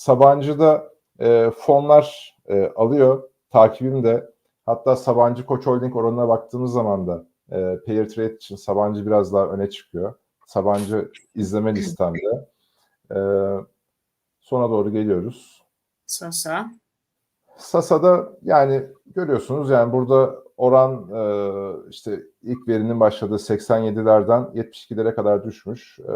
Sabancı'da e, fonlar e, alıyor. Takibim de hatta Sabancı Koç Holding oranına baktığımız zaman da e, Pair Trade için Sabancı biraz daha öne çıkıyor. Sabancı izleme listemde. E, sona doğru geliyoruz. Sasa. Sasa'da yani görüyorsunuz yani burada oran e, işte ilk verinin başladığı 87'lerden 72'lere kadar düşmüş. E,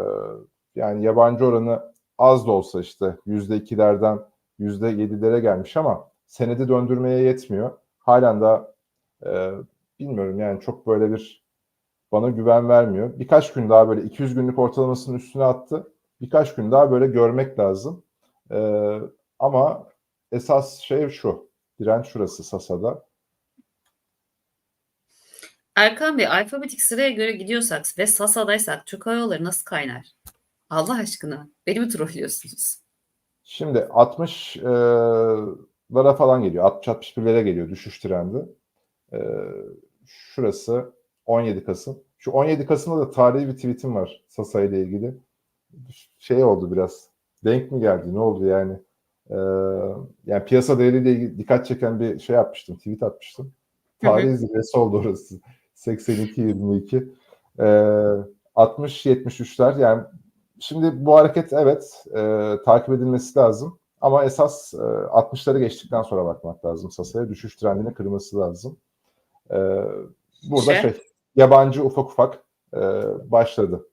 yani yabancı oranı az da olsa işte %2'lerden %7'lere gelmiş ama senedi döndürmeye yetmiyor. Halen daha e, bilmiyorum yani çok böyle bir bana güven vermiyor. Birkaç gün daha böyle 200 günlük ortalamasının üstüne attı. Birkaç gün daha böyle görmek lazım. E, ama esas şey şu. Direnç şurası Sasa'da. Erkan Bey alfabetik sıraya göre gidiyorsak ve Sasa'daysak Türk Hava Yolları nasıl kaynar? Allah aşkına beni mi trollüyorsunuz? Şimdi 60 e, lara falan geliyor. 60-61'lere geliyor düşüş trendi. Şurası 17 Kasım. Şu 17 Kasım'da da tarihi bir tweetim var Sasa ile ilgili. Şey oldu biraz. Denk mi geldi? Ne oldu yani? E, yani piyasa değeriyle ilgili dikkat çeken bir şey yapmıştım. Tweet atmıştım. Tarihi zirvesi oldu orası. 82-22. E, 60-73'ler yani Şimdi bu hareket evet e, takip edilmesi lazım. Ama esas e, 60'ları geçtikten sonra bakmak lazım Sasa'ya. Düşüş trendini kırması lazım. E, burada Şey- şey, yabancı ufak ufak e, başladı.